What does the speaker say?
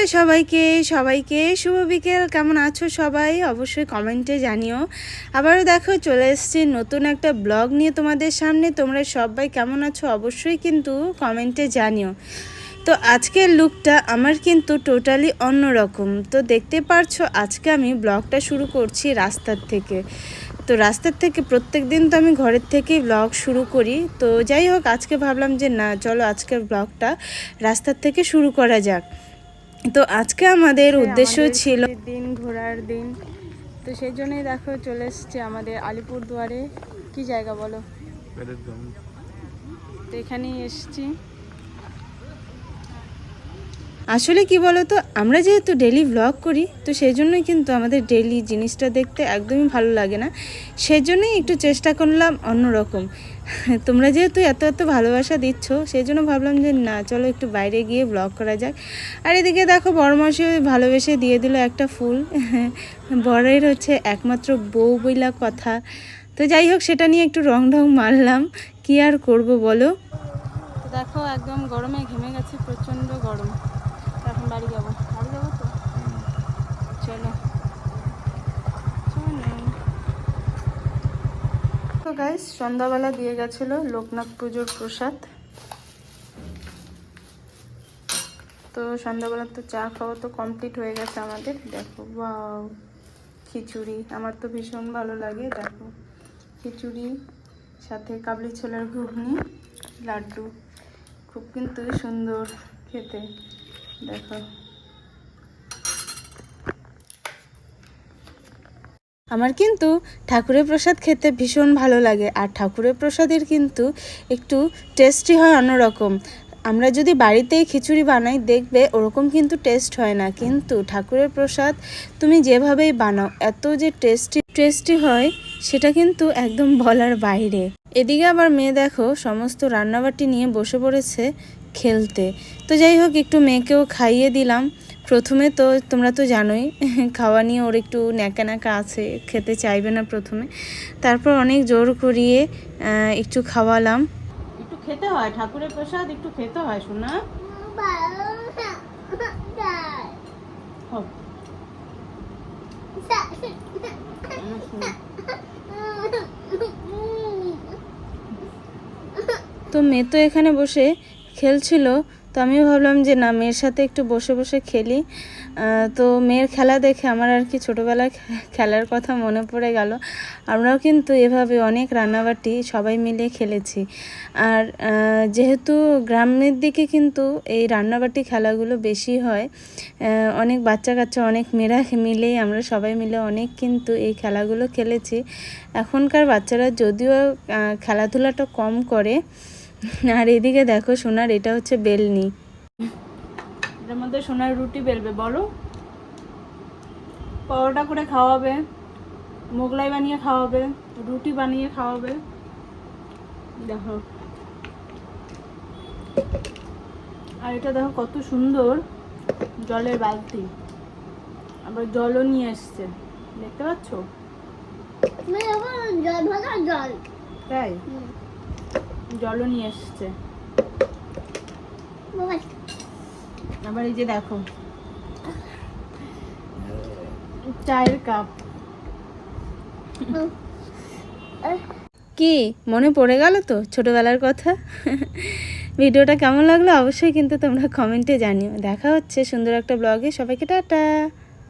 Hello সবাইকে সবাইকে শুভ বিকেল। কেমন আছো সবাই? অবশ্যই কমেন্টে জানিও। আবারও দেখো, চলে এসেছি নতুন একটা ব্লগ নিয়ে তোমাদের সামনে। তোমরা সবাই কেমন আছো অবশ্যই কিন্তু কমেন্টে জানিও। তো আজকের লুকটা আমার কিন্তু টোটালি অন্যরকম। তো দেখতে পারছ, আজকে আমি ব্লগটা শুরু করছি রাস্তার থেকে। তো রাস্তার থেকে প্রত্যেক দিন তো আমি ঘরের থেকেই ব্লগ শুরু করি। তো যাই হোক, আজকে ভাবলাম যে না, চলো আজকের ব্লগটা রাস্তার থেকে শুরু করা যাক। তো আজকে আমাদের উদ্দেশ্য ছিল দিন ঘোরার দিন। তো সেই জন্যই দেখো চলে এসছে আমাদের আলিপুর দুয়ারে কি জায়গা বলো? তো এখানেই এসছি। আসলে কি বলো তো আমরা যেহেতু ডেলি ব্লগ করি, তো সেই জন্যই কিন্তু আমাদের ডেলি জিনিসটা দেখতে একদমই ভালো লাগে না। সেই জন্যই একটু চেষ্টা করলাম অন্যরকম। তোমরা যেহেতু এত এত ভালোবাসা দিচ্ছ সেই জন্য ভাবলাম যে না, চলো একটু বাইরে গিয়ে ব্লগ করা যাক। আর এদিকে দেখো বড় মাসে ভালোবেসে দিয়ে দিল একটা ফুল। বরের হচ্ছে একমাত্র বউ বইলা কথা। তো যাই হোক, সেটা নিয়ে একটু রং ঢং মারলাম। কি আর করব বলো? দেখো, একদম গরমে ঘেমে গেছে, প্রচণ্ড গরম। গাইস সন্ধ্যাবেলা দিয়ে গেছিল লোকনাথ পুজোর প্রসাদ। তো সন্ধ্যাবেলা তো চা খাওয়া তো কমপ্লিট হয়ে গেছে আমাদের। দেখো বাও খিচুড়ি। আমার তো ভীষণ ভালো লাগে, দেখো। খিচুড়ি, সাথে কাবলি ছোলার ঘুগনি, লাড্ডু। খুব কিন্তু সুন্দর খেতে। দেখো। আমার কিন্তু ঠাকুরের প্রসাদ খেতে ভীষণ ভালো লাগে, আর ঠাকুরের প্রসাদের কিন্তু একটু টেস্টি হয় অন্যরকম। আমরা যদি বাড়িতেই খিচুড়ি বানাই, দেখবে ওরকম কিন্তু টেস্ট হয় না। কিন্তু ঠাকুরের প্রসাদ তুমি যেভাবেই বানাও, এত যে টেস্টি টেস্টি হয়, সেটা কিন্তু একদম বলার বাইরে। এদিকে আবার মেয়ে দেখো, সমস্ত রান্নাবাটি নিয়ে বসে পড়েছে। খেলতে। তো যাই হোক একটু মেয়েকেও খাইয়ে দিলাম। প্রথমে তো তোমরা তো জানোই খাওয়া নিয়ে ওর একটু ন্যাকা ন্যাকা আছে খেতে চাইবে না প্রথমে। তারপর অনেক জোর করিয়ে একটু খাওয়ালাম। একটু খেতে হয় ঠাকুরের প্রসাদ একটু খেতে হয় শোনা। তো মেয়ে তো এখানে বসে খেলছিল, তো আমিও ভাবলাম যে না, মেয়ের সাথে একটু বসে বসে খেলি। তো মেয়ের খেলা দেখে আমার আর কি ছোটোবেলায় খেলার কথা মনে পড়ে গেল। আমরাও কিন্তু এভাবে অনেক রান্নাবাটি সবাই মিলে খেলেছি। আর যেহেতু গ্রামের দিকে কিন্তু এই রান্নাবাটি খেলাগুলো বেশি হয় অনেক বাচ্চা কাচ্চা অনেক মেয়েরা মিলেই আমরা সবাই মিলে অনেক কিন্তু এই খেলাগুলো খেলেছি। এখনকার বাচ্চারা যদিও খেলাধুলাটা কম করে আর এদিকে দেখো সোনার এটা হচ্ছে বেলনি। এটার মধ্যে সোনার রুটি বেলবে বলো। পরোটা করে খাওয়াবে মোগলাই বানিয়ে খাওয়াবে রুটি বানিয়ে খাওয়াবে। দেখো। আর এটা দেখো কত সুন্দর জলের বালতি। আবার জলও নিয়ে এসছে। দেখতে পাচ্ছ? জল জল। তাই? জলও নিয়ে এসছে। আবার এই যে দেখো, চায়ের কাপ। কি, মনে পড়ে গেল তো ছোটবেলার কথা? ভিডিওটা কেমন লাগল? অবশ্যই কিন্তু তোমরা কমেন্টে জানিও। দেখা হচ্ছে সুন্দর একটা ব্লগে। সবাইকে টাটা।